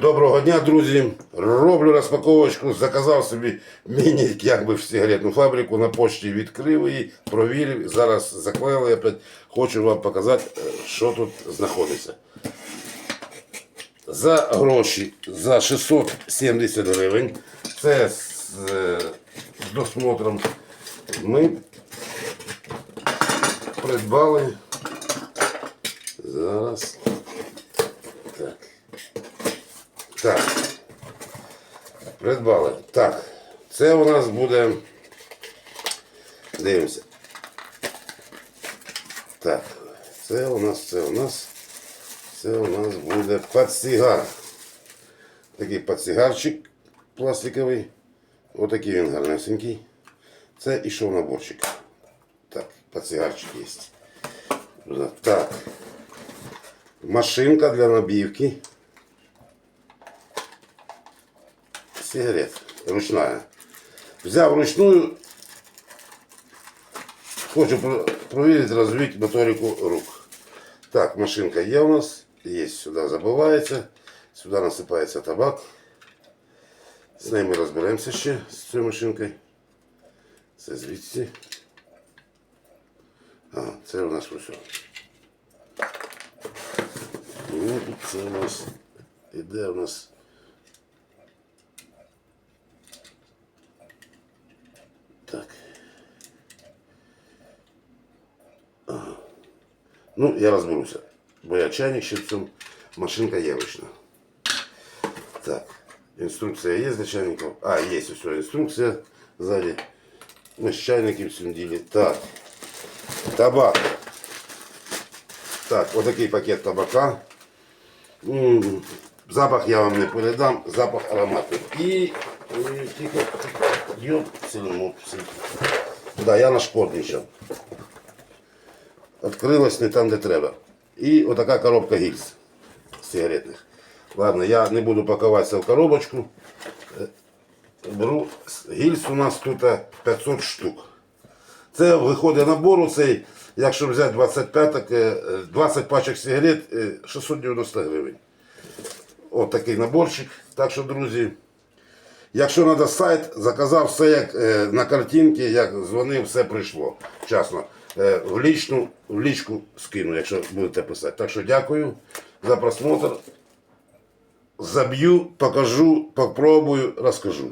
Доброго дня, друзі! Роблю розпаковочку, заказав собі міні якби в сигаретну фабрику на почті відкрив її, провірив. Зараз заклеїли. Опять хочу вам показати, е, що тут знаходиться. За гроші за 670 гривень. Це е, з досмотром. Ми придбали. Зараз. Так. Так. Придбали. Так. Це у нас буде. Дивимося. Так. Це у нас, це у нас. Це у нас буде подсигар. Такий подсигарчик пластиковий. Отакий він гарнесенький. Це ішов наборчик. Так, подсигарчик є. Так. Машинка для набивки. Сигарет ручная. Взяв ручную, хочу про- проверить, развить моторику рук. Так, машинка є у нас, есть сюда забивається, сюди насипається табак. З нею ми розберемося ще з цією машинкою. Це звідси. А, це у нас усе. Це у нас іде у нас. Так. Ага. Ну, я розберуся. Бо я чайник ще в цьому. Машинка є ручна. Так. Інструкція є для чайників. А, є ось інструкція ззаді. Ми з чайників в цьому ділі. Так. Табак. Так, отакий пакет табака. М, Запах я вам не передам, запах ароматний. І е, сильно Да, я нашкодничав. Відкрилось не там, де треба. І отака коробка гільз сигаретних. Ладно, я не буду пакуватися в коробочку. Е, Беру гільз у нас тут 500 штук. Це виходить набору цей, якщо взяти 25, е, 20 пачок сигарет е, 690 гривень. От такий наборчик. Так що, друзі, якщо треба сайт, заказав все як е, на картинці, як дзвонив, все прийшло. Вчасно. Е, в, лічну, в лічку скину, якщо будете писати. Так що дякую за просмотр. Заб'ю, покажу, попробую, розкажу.